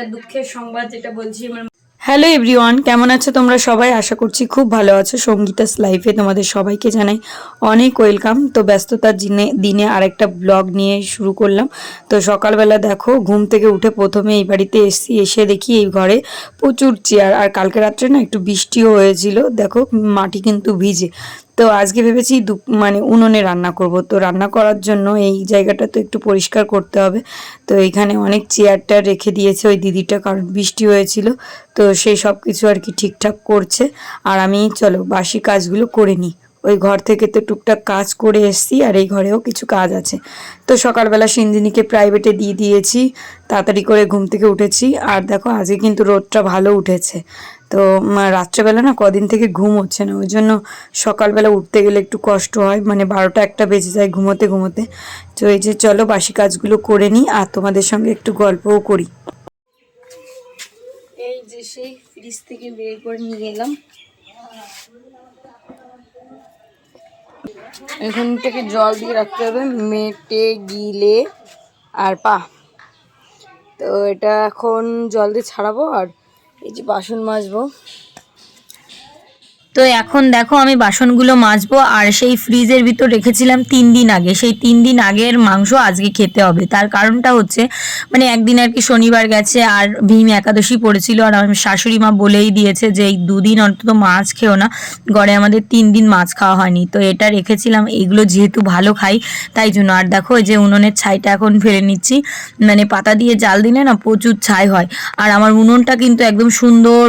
একটা দুঃখের সংবাদ যেটা বলছি, আমার হ্যালো এভরিওয়ান, কেমন আছো তোমরা সবাই? আশা করছি খুব ভালো আছো। সঙ্গীতাস লাইফে তোমাদের সবাইকে জানাই অনেক ওয়েলকাম তো ব্যস্ততার দিনে দিনে আরেকটা ব্লগ নিয়ে শুরু করলাম। তো সকালবেলা দেখো, ঘুম থেকে উঠে প্রথমে এই বাড়িতে এসছি, এসে দেখি এই ঘরে প্রচুর চেয়ার আর কালকে রাত্রে না একটু বৃষ্টিও হয়েছিল। দেখো, মাটি কিন্তু ভিজে। তো আজকে ভেবেছি দু- মানে উনুনে রান্না করব। তো রান্না করার জন্য এই জায়গাটা তো একটু পরিষ্কার করতে হবে। তো এখানে অনেক চেয়ারটা রেখে দিয়েছে ওই দিদিটা কারণ বৃষ্টি হয়েছিল। তো সেই সব কিছু আর কি ঠিকঠাক করছে। আর আমি চলো বাসি কাজগুলো করে নিই। ওই ঘর থেকে তো টুকটাক কাজ করে এসছি আর এই ঘরেও কিছু কাজ আছে। তো সকালবেলা সিঞ্জিনিকে প্রাইভেটে দিয়ে দিয়েছি। তাড়াতাড়ি করে ঘুম থেকে উঠেছি। আর দেখো আজকে কিন্তু রোদটা ভালো উঠেছে। তো রাত্রেবেলা না কদিন থেকে ঘুম হচ্ছে না ওই জন্য সকালবেলা উঠতে গেলে একটু কষ্ট হয় মানে বারোটা একটা বেজে যায় ঘুমোতে ঘুমোতে। তো এই যে চলো বাসি কাজগুলো করে নিই আর তোমাদের সঙ্গে একটু গল্পও করি। এই যে সেই বের করে নিয়ে এলাম। এখান থেকে জল দিয়ে রাখতে হবে, মেটে, গিলে আর পা। তো এটা এখন জল দিয়ে ছাড়াবো আর এই যে বাসন মাজবো। তো এখন দেখো আমি বাসনগুলো মাজবো, আর সেই ফ্রিজের ভিতর রেখেছিলাম তিন দিন আগে। সেই তিন দিন আগের মাংস আজকে খেতে হবে। তার কারণটা হচ্ছে মানে একদিন আর কি শনিবার গেছে, আর ভীম একাদশী পড়েছিল, আর আমার শাশুড়ি মা বলেই দিয়েছে যে, এই দুদিন অন্তত মাছ খেও না। গড়ে আমাদের তিন দিন মাছ খাওয়া হয়নি। তো এটা রেখেছিলাম। এগুলো যেহেতু ভালো খাই, তাই জন্য। আর দেখো যে উনুনের ছাইটা এখন ফেলে নিচ্ছি। মানে পাতা দিয়ে জাল দিলে না প্রচুর ছাই হয়। আর আমার উনুনটা কিন্তু একদম সুন্দর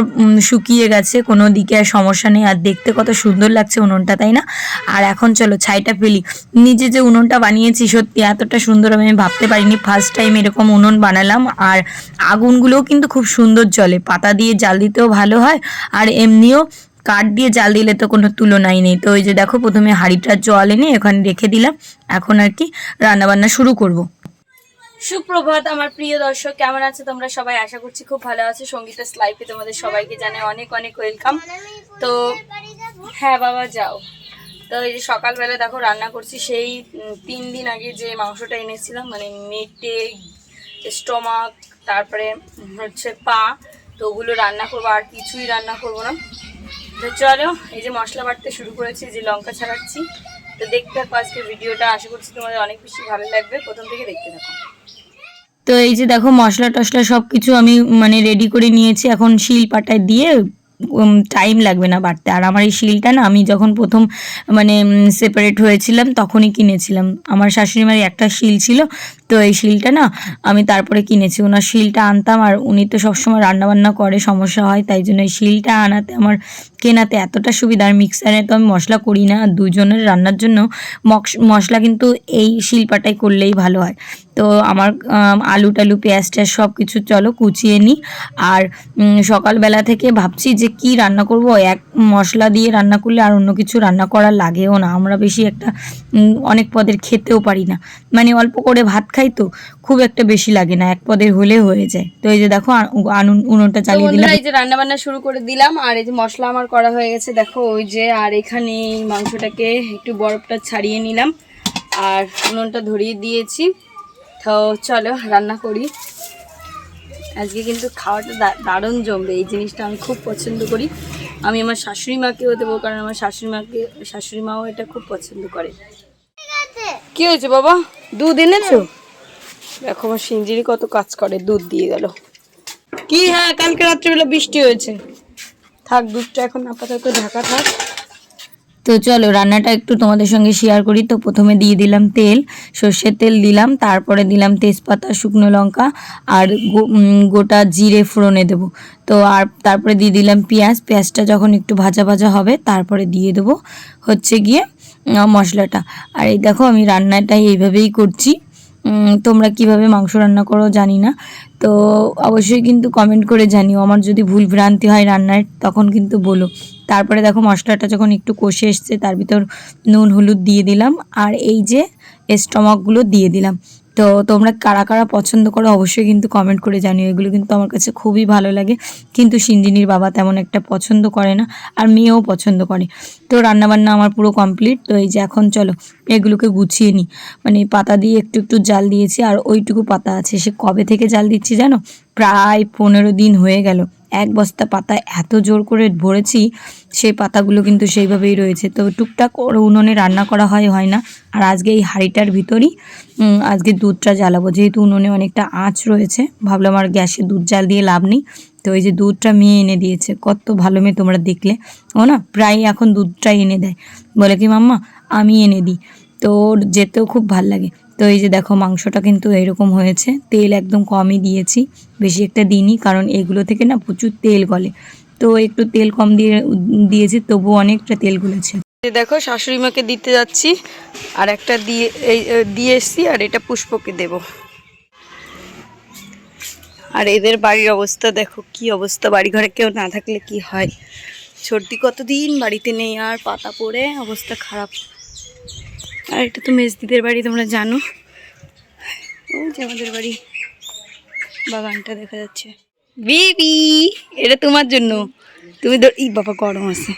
শুকিয়ে গেছে, কোনো দিকে আর সমস্যা নেই। আর দেখতে কত সুন্দর লাগছে উনুনটা, তাই না? আর এখন চলো, ছাইটা ফেলি। নিজে যে উনুনটা বানিয়েছি, সত্যি এতটা সুন্দর আমি ভাবতে পারিনি। ফার্স্ট টাইম এরকম উনুন বানালাম। আর আগুনগুলোও কিন্তু খুব সুন্দর জ্বলে। পাতা দিয়ে জাল দিতেও ভালো হয়। আর এমনিও কাঠ দিয়ে জাল দিলে তো কোনো তুলনাই নেই। তো ওই যে দেখো, প্রথমে হাঁড়িটার জল এনে এখানে রেখে দিলাম। এখন আর কি রান্নাবান্না শুরু করব। সুপ্রভাত, আমার প্রিয় দর্শক, কেমন আছে তোমরা সবাই? আশা করছি খুব ভালো আছো। সঙ্গীতা লাইফে তোমাদের সবাইকে জানে অনেক অনেক ওয়েলকাম। তো হ্যাঁ বাবা, যাও। তো এই যে সকালবেলা দেখো, রান্না করছি। সেই তিন দিন আগে যে মাংসটা এনেছিলাম মানে মেটে, স্টমাক, তারপরে হচ্ছে পা, তো ওগুলো রান্না করব, আর কিছুই রান্না করব না। তো চলো, এই যে মশলা বাটতে শুরু করেছি যে লঙ্কা ছাড়াচ্ছি। তো দেখতে থাকো আজকে ভিডিওটা। আশা করছি তোমাদের অনেক বেশি ভালো লাগবে। প্রথম থেকে দেখতে থাকো। তো এই যে দেখো মশলা টশলা সব কিছু আমি মানে রেডি করে নিয়েছি। এখন শিল পাটায় দিয়ে টাইম লাগবে না বাড়তে। আর আমার এই শিলটা না, আমি যখন প্রথম মানে সেপারেট হয়েছিলাম তখনই কিনেছিলাম। আমার শাশুড়ি মায়ের একটা শিল ছিল, তো এই শিলটা না আমি তারপরে কিনেছি। ওনার শিলটা আনতাম আর উনি তো সবসময় রান্নাবান্না করে, সমস্যা হয়, তাই জন্য এই শিলটা আনাতে আমার কেনাতে এতটা সুবিধা। আর মিক্সারে তো আমি মশলা করি না দুজনের রান্নার জন্য মশলা কিন্তু এই শিলপাটাই করলেই ভালো হয়। তো আমার আলু টালু পেঁয়াজ টেয়াজ সব কিছু চলো কুচিয়ে নিই আর সকালবেলা থেকে ভাবছি যে কি রান্না করব? এক মশলা দিয়ে রান্না করলে আর অন্য কিছু রান্না করা লাগেও না। আমরা বেশি একটা অনেক পদের খেতেও পারি না। মানে অল্প করে ভাত খাই তো খুব একটা বেশি লাগে না এক পদের হলে হয়ে যায়। তো এই যে দেখো আনুন উনুনটা চালিয়ে দিলাম। এই যে রান্না বান্না শুরু করে দিলাম। আর এই যে মশলা আমার করা হয়ে গেছে দেখো ওই যে আর এখানে মাংসটাকে একটু বরফটা ছাড়িয়ে নিলাম। আর উনুনটা ধরিয়ে দিয়েছি। তো চলো, রান্না করি। আজকে কিন্তু খাওয়াটা দারুণ জমবে, এই জিনিসটা আমি খুব পছন্দ করি। আমি আমার শাশুড়ি মাকেও দেবো, কারণ আমার শাশুড়ি মাকে শাশুড়ি মাও এটা খুব পছন্দ করে। কি হয়েছে বাবা? দুধ এনেছো? দেখো, আমার সিঞ্জিরি কত কাজ করে, দুধ দিয়ে গেল। কি হ্যাঁ কালকে রাত্রিবেলা বৃষ্টি হয়েছে। থাক, দুধটা এখন আপাতত ঢাকা থাক। তো চলো, রান্নাটা একটু তোমাদের সঙ্গে শেয়ার করি। তো প্রথমে দিয়ে দিলাম তেল, সর্ষের তেল দিলাম, তারপরে দিলাম তেজপাতা, শুকনো লঙ্কা, আর গোটা জিরে ফোড়নে দেবো। তো আর তারপরে দিয়ে দিলাম পেঁয়াজ, পেঁয়াজটা যখন একটু ভাজা ভাজা হবে, তারপরে দিয়ে দেবো হচ্ছে গিয়ে মশলাটা। আর এই দেখো, আমি রান্নাটা এইভাবেই করছি। তোমরা কীভাবে মাংস রান্না করো জানি না। তো অবশ্যই কিন্তু কমেন্ট করে জানিও। আমার যদি ভুল ভ্রান্তি হয় রান্নার তখন কিন্তু বলো। তারপরে দেখো মশলাটা যখন একটু কষে এসছে, তার ভিতর নুন, হলুদ দিয়ে দিলাম আর এই যে স্টমাকগুলো দিয়ে দিলাম। তো তোমরা কারা কারা পছন্দ করো অবশ্যই কিন্তু কমেন্ট করে জানিও, এগুলো কিন্তু আমার কাছে খুবই ভালো লাগে। কিন্তু সিঞ্জিনির বাবা তেমন একটা পছন্দ করে না আর মেয়েও পছন্দ করে। তো রান্নাবান্না আমার পুরো কমপ্লিট তো এই যে এখন চলো এগুলোকে গুছিয়ে নিই। মানে পাতা দিয়ে একটু একটু জাল দিয়েছি আর ওইটুকু পাতা আছে। সে কবে থেকে জাল দিচ্ছি জানো? প্রায় পনেরো দিন হয়ে গেল। এক বস্তা পাতা এত জোর করে ভরেছি, সেই পাতাগুলো কিন্তু সেইভাবেই রয়েছে। তো টুকটাক ওর উনুনে রান্না করা হয় হয় না। আর আজকে এই হাঁড়িটার ভিতরই আজকে দুধটা জ্বালাবো। যেহেতু উনুনে অনেকটা আঁচ রয়েছে, ভাবলাম আর গ্যাসে দুধ জাল দিয়ে লাভ নেই। তো এই যে দুধটা মেয়ে এনে দিয়েছে, কত ভালো মেয়ে তোমরা দেখলে। ও না, প্রায় এখন দুধটাই এনে দেয়। বলে কি, মাম্মা, আমি এনে দিই। তো ওর যেতেও খুব ভালো লাগে। তো এই যে দেখো মাংসটা কিন্তু এরকম হয়েছে। তেল একদম কমই দিয়েছি, বেশি একটা দিইনি কারণ এগুলো থেকে না প্রচুর তেল গলে। তো একটু তেল কম দিয়ে দিয়েছি, তবু অনেকটা তেল গুলেছে। দেখো শাশুড়ি মাকে দিতে যাচ্ছি, আর একটা দিয়ে দিয়ে এসছি, আর এটা পুষ্পকে দেব। আর এদের বাড়ির অবস্থা দেখো, কি অবস্থা বাড়ি ঘরে কেউ না থাকলে কি হয়? সর্দি কতদিন, বাড়িতে নেই আর পাতা পড়ে, অবস্থা খারাপ। আর এটা তো মেজদিদের বাড়ি তোমরা জানো। ওই যে আমাদের বাড়ি বাগানটা দেখা যাচ্ছে। বিবি এটা তোমার জন্য। তুমি ধর ই বাবা গরম আছে।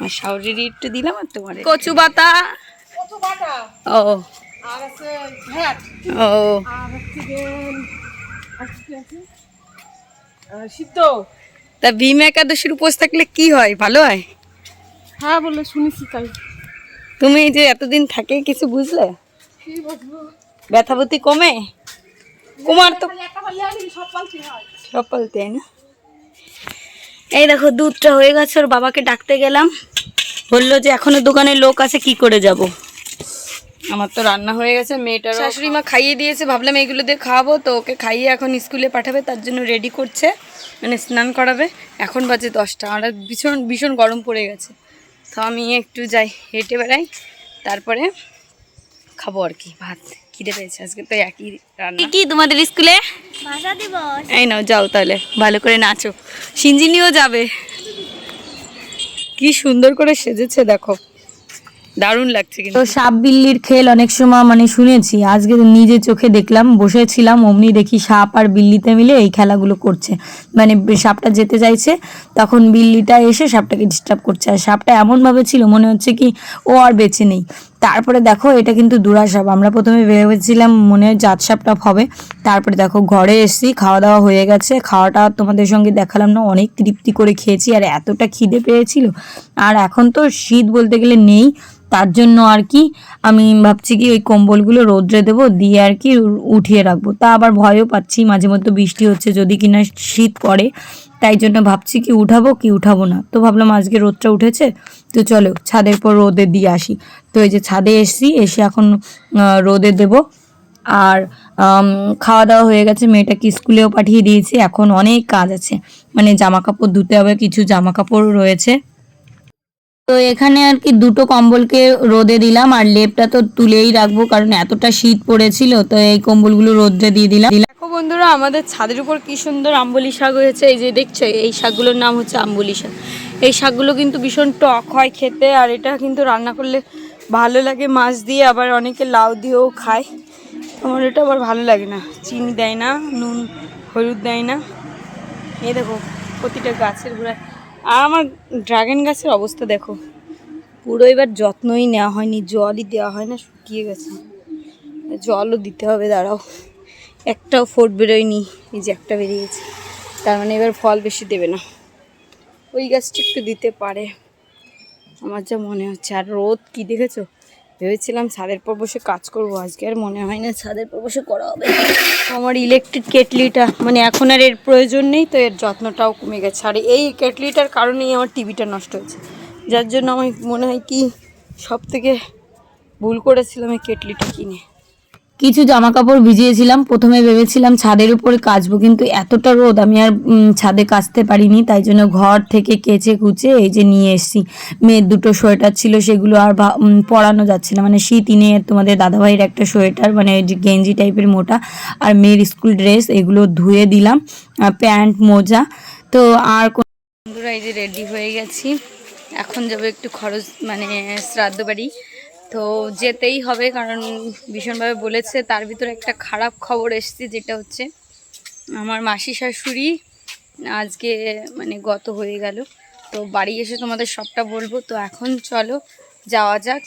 আর শাওরির একটু দিলাম আর তোমার কচু বাতা ও। ও। সিদ্ধ। তা ভীম একাদশীর উপোস থাকলে কি হয়? ভালো হয়? হ্যাঁ বলে শুনেছি তাই। তুমি এই যে এতদিন থাকে, কিছু বুঝলে? ব্যথাবতী কমে? কুমার তো সব পালতে না? এই দেখো, দুধটা হয়ে গেছে, ওর বাবাকে ডাকতে গেলাম। বলল যে এখনও দোকানে লোক আছে, কি করে যাব? আমার তো রান্না হয়ে গেছে মেয়েটার শাশুড়ি মা খাইয়ে দিয়েছে, ভাবলাম এইগুলো দিয়ে খাওয়াবো, তো ওকে খাইয়ে এখন স্কুলে পাঠাবে, তার জন্য রেডি করছে মানে স্নান করাবে। এখন বাজে দশটা, আর ভীষণ ভীষণ গরম পড়ে গেছে। তো আমি একটু যাই হেঁটে বেড়াই তারপরে খাব আর কি ভাত খিদে পেয়েছে আজকে তো একই রান্না। কি তোমাদের স্কুলে? ভাষা দিবস। এই নাও যাও তাহলে ভালো করে নাচো। সিঞ্জিনিও যাবে। কি সুন্দর করে সেজেছে দেখো। দারুণ লাগছে তো কিন্তু। সাপ বিল্লির খেল অনেক সময় মানে শুনেছি। আজকে নিজে চোখে দেখলাম বসেছিলাম অমনি দেখি সাপ আর বিল্লিতে মিলে এই খেলাগুলো করছে। মানে সাপটা যেতে চাইছে তখন বিল্লিটা এসে সাপটাকে ডিস্টার্ব করছে। আর সাপটা এমনভাবে ছিল মনে হচ্ছে কি ও আর বেঁচে নেই। তারপরে দেখো এটা কিন্তু দুরা সাপ। আমরা প্রথমে ভেবেছিলাম মনে হয় জাত সাপ টাপ হবে। তারপরে দেখো ঘরে এসেছি খাওয়া দাওয়া হয়ে গেছে। খাওয়াটা তোমাদের সঙ্গে দেখালাম না অনেক তৃপ্তি করে খেয়েছি। আর এতটা খিদে পেয়েছিল। আর এখন তো শীত বলতে গেলে নেই। তার জন্য আর কি আমি ভাবছি কি ওই কম্বলগুলো রোদ্রে দেবো, দিয়ে আর কি উঠিয়ে রাখব। তা আবার ভয়ও পাচ্ছি, মাঝে মধ্যে বৃষ্টি হচ্ছে যদি কিনা শীত পড়ে, তাই জন্য ভাবছি কি উঠাবো কি উঠাবো না। তো ভাবলাম আজকে রোদটা উঠেছে, তো চলো ছাদের পর রোদে দিয়ে আসি। তো এই যে ছাদে এসছি, এসে এখন রোদে দেবো। আর খাওয়া দাওয়া হয়ে গেছে, মেয়েটাকে স্কুলেও পাঠিয়ে দিয়েছি, এখন অনেক কাজ আছে। মানে জামা কাপড় ধুতে হবে, কিছু জামা কাপড় রয়েছে। তো এখানে আর কি দুটো কম্বলকে রোদে দিলাম আর লেপটা তো তুলেই রাখব, কারণ এতটা শীত পড়েছিল, তো এই কম্বলগুলো রোদে দিয়ে দিলাম। দেখো বন্ধুরা, আমাদের ছাদের উপর কি সুন্দর আম্বলি শাক হয়েছে, এই যে দেখছ, এই শাকগুলোর নাম হচ্ছে আম্বলি শাক। এই শাকগুলো কিন্তু ভীষণ টক হয় খেতে, আর এটা কিন্তু রান্না করলে ভালো লাগে মাছ দিয়ে, আবার অনেকে লাউ দিয়েও খায়। আমার এটা আবার ভালো লাগে না, চিনি দেয় না, নুন, হলুদ দেয় না। এই দেখো, প্রতিটা গাছের গোড়ায় আর আমার ড্রাগন গাছের অবস্থা দেখো। পুরো এবার যত্নই নেওয়া হয়নি, জলই দেওয়া হয় না, শুকিয়ে গেছে। জলও দিতে হবে, দাঁড়াও। একটাও ফোট বেরোয়নি, এই যে একটা বেরিয়েছে তার মানে এবার ফল বেশি দেবে না। ওই গাছটা একটু দিতে পারে। আমার যা মনে হচ্ছে, আর রোদ কি দেখেছ? ভেবেছিলাম ছাদের পর বসে কাজ করব, আজকে আর মনে হয় না ছাদের পর বসে করা হবে। আমার ইলেকট্রিক কেটলিটা মানে এখন আর এর প্রয়োজন নেই, তো এর যত্নটাও কমে গেছে। আর এই কেটলিটার কারণেই আমার টিভিটা নষ্ট হয়েছে। যার জন্য আমার মনে হয় কি সব থেকে ভুল করেছিলাম এই কেটলিটা কিনে। কিছু জামা কাপড় ভিজিয়েছিলাম, প্রথমে ভেবেছিলাম ছাদের উপরে কাচবো, কিন্তু এতটা রোদ আমি আর ছাদে কাচতে পারিনি, তাই জন্য ঘর থেকে কেচে কুচে এই যে নিয়ে এসেছি। মেয়ের দুটো সোয়েটার ছিল, সেগুলো আর পরানো যাচ্ছে না। মানে শীত ইনে তোমাদের দাদাভাইয়ের একটা সোয়েটার মানে যে গেঞ্জি টাইপের মোটা, আর মেয়ের স্কুল ড্রেস, এগুলো ধুয়ে দিলাম প্যান্ট, মোজা। তো আর কোনো বন্ধুরা, এই যে রেডি হয়ে গেছি। এখন যাব একটু খরচ মানে শ্রাদ্ধ বাড়ি তো যেতেই হবে, কারণ ভীষণভাবে বলেছে, তার ভিতরে একটা খারাপ খবর এসছে, যেটা হচ্ছে আমার মাসি শাশুড়ি আজকে মানে গত হয়ে গেল। তো বাড়ি এসে তোমাদের সবটা বলব। তো এখন চলো, যাওয়া যাক,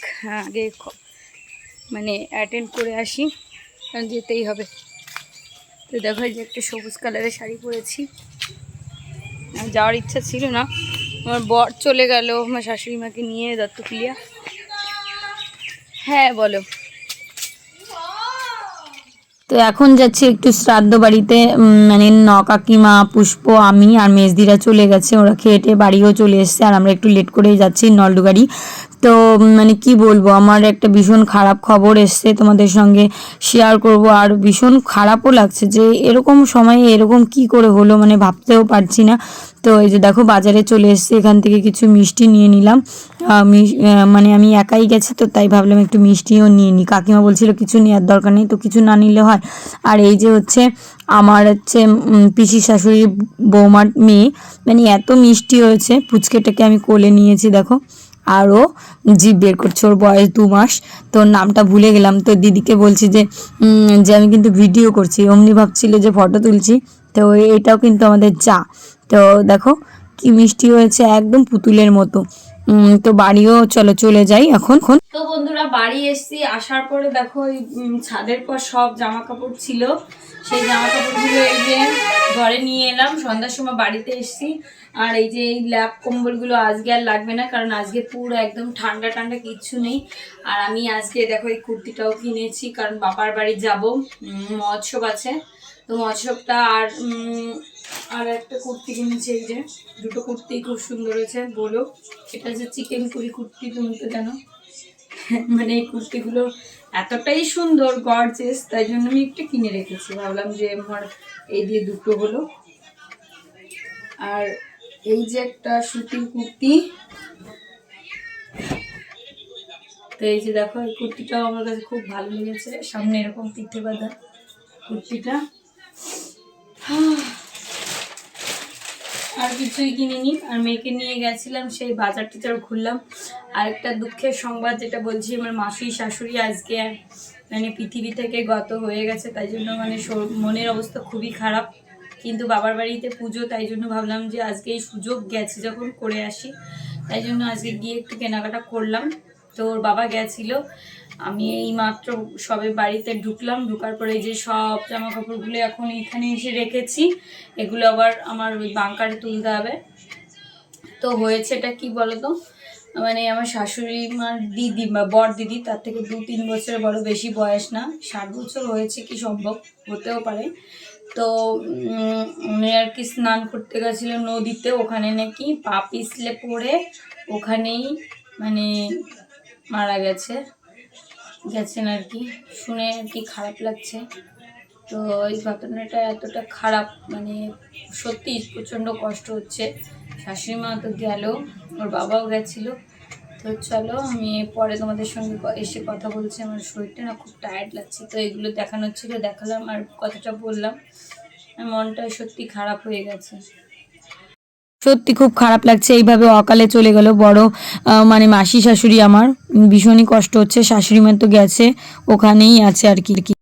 আগে মানে অ্যাটেন্ড করে আসি, কারণ যেতেই হবে। তো দেখো যে একটা সবুজ কালারের শাড়ি পরেছি। যাওয়ার ইচ্ছা ছিল না। আমার বর চলে গেল, আমার শাশুড়ি মাকে নিয়ে, দত্তকুলিয়া। হ্যাঁ বলো। তো এখন যাচ্ছি একটু শ্রাদ্ধ বাড়িতে মানে ন কাকিমা, পুষ্প, আমি আর মেজদিরা চলে গেছে। ওরা খেয়েটে বাড়িও চলে এসছে আর আমরা একটু লেট করেই যাচ্ছি নলডু গাড়ি তো মানে কি বলব, আমার একটা ভীষণ খারাপ খবর এসছে তোমাদের সঙ্গে শেয়ার করব। আর ভীষণ খারাপও লাগছে যে এরকম সময়ে এরকম কি করে হলো মানে ভাবতেও পারছি না। তো এই যে দেখো বাজারে চলে এসছে, এখান থেকে কিছু মিষ্টি নিয়ে নিলাম। মানে আমি একাই গেছি তো তাই ভাবলাম একটু মিষ্টিও নিয়ে নিই কাকিমা বলছিল কিছু নেওয়ার দরকার নেই, তো কিছু না নিলে হয়। আর এই যে হচ্ছে আমার হচ্ছে পিসি শাশুড়ির বৌমার মেয়ে মানে এত মিষ্টি হয়েছে, পুচকেটাকে আমি কোলে নিয়েছি, দেখো। আরও জিভ বের করছে, ওর বয়স দু মাস, তো নামটা ভুলে গেলাম, তো দিদিকে বলছি যে যে আমি কিন্তু ভিডিও করছি, অমনি ভাবছিল যে ফটো তুলছি, তো এটাও কিন্তু আমাদের চা। তো দেখো, কি মিষ্টি হয়েছে, একদম পুতুলের মতো। তো বাড়িও, চলো চলে যাই এখন। তো বন্ধুরা, বাড়ি এসেছি। আসার পরে দেখো ছাদের পর সব জামা কাপড় ছিল। সেই জামা কাপড়গুলো এই যে ঘরে নিয়ে এলাম। সন্ধ্যার সময় বাড়িতে এসেছি। আর এই যে এই ল্যাপ কম্বলগুলো আজকে আর লাগবে না, কারণ আজকে পুরো একদম ঠান্ডা ঠান্ডা কিচ্ছু নেই। আর আমি আজকে দেখো এই কুর্তিটাও কিনেছি, কারণ বাবার বাড়ি যাব। মহোৎসব আছে। তো মহোৎসবটা আর আর একটা কুর্তি কিনেছি, এই যে দুটো কুর্তি খুব সুন্দর হয়েছে, বলো। এটা যে চিকেন কুড়ি কুর্তি, তুমি তো জানো। মানে এই কুর্তিগুলো এতটাই সুন্দর গর্জেস তাই জন্য আমি একটু কিনে রেখেছি। ভাবলাম যে আমার এই দিয়ে দুটো হলো। আর এই যে একটা সুতির কুর্তি। তো এই যে দেখো, এই কুর্তিটাও আমার কাছে খুব ভালো লেগেছে। সামনে এরকম পিঠে বাঁধা কুর্তিটা। আর কিছুই কিনিনি। আর মেয়েকে নিয়ে গেছিলাম, সেই বাজার টাজার ঘুরলাম আর একটা দুঃখের সংবাদ, যেটা বলছি, আমার মাসি, শাশুড়ি আজকে মানে পৃথিবী থেকে গত হয়ে গেছে, তাই জন্য মানে মনের অবস্থা খুবই খারাপ। কিন্তু বাবার বাড়িতে পুজো, তাই জন্য ভাবলাম যে আজকে এই সুযোগ গেছে যখন করে আসি। তাই জন্য আজকে গিয়ে একটু কেনাকাটা করলাম। তো ওর বাবা গেছিল আমি এই মাত্র সবে বাড়িতে ঢুকলাম, ঢুকার পরে যে সব জামা কাপড়গুলো এখন এখানে এসে রেখেছি, এগুলো আবার আমার ওই বাংকারে তুলতে হবে। তো হয়েছে এটা কি বলতো? মানে আমার শাশুড়ি মার দিদি বা বর দিদি, তার থেকে দু তিন বছরের বড় বেশি বয়স না ষাট বছর হয়েছে কি সম্ভব? হতেও পারে। তো উনি আর কি স্নান করতে গেছিল নদীতে, ওখানে নাকি পা পিছলে পড়ে ওখানেই মানে মারা গেছে। গেছেন আর কি। শুনে আর কি খারাপ লাগছে। তো এই ঘটনাটা এতটা খারাপ মানে সত্যি প্রচণ্ড কষ্ট হচ্ছে। শাশুড়ি মা তো গেল, ওর বাবাও গেছিল। তো চলো, আমি পরে তোমাদের সঙ্গে এসে কথা বলছি। আমার শরীরটা না খুব টায়ার্ড লাগছে। তো এগুলো দেখানোর ছিল, দেখালাম আর কথাটা বললাম। মনটা সত্যি খারাপ হয়ে গেছে। সত্যি খুব খারাপ লাগছে। এইভাবে অকালে চলে গেল বড় মানে মাসি শাশুড়ি আমার। ভীষণই কষ্ট হচ্ছে, শাশুড়ি মা তো গেছে, ওখানেই আছে আর কি।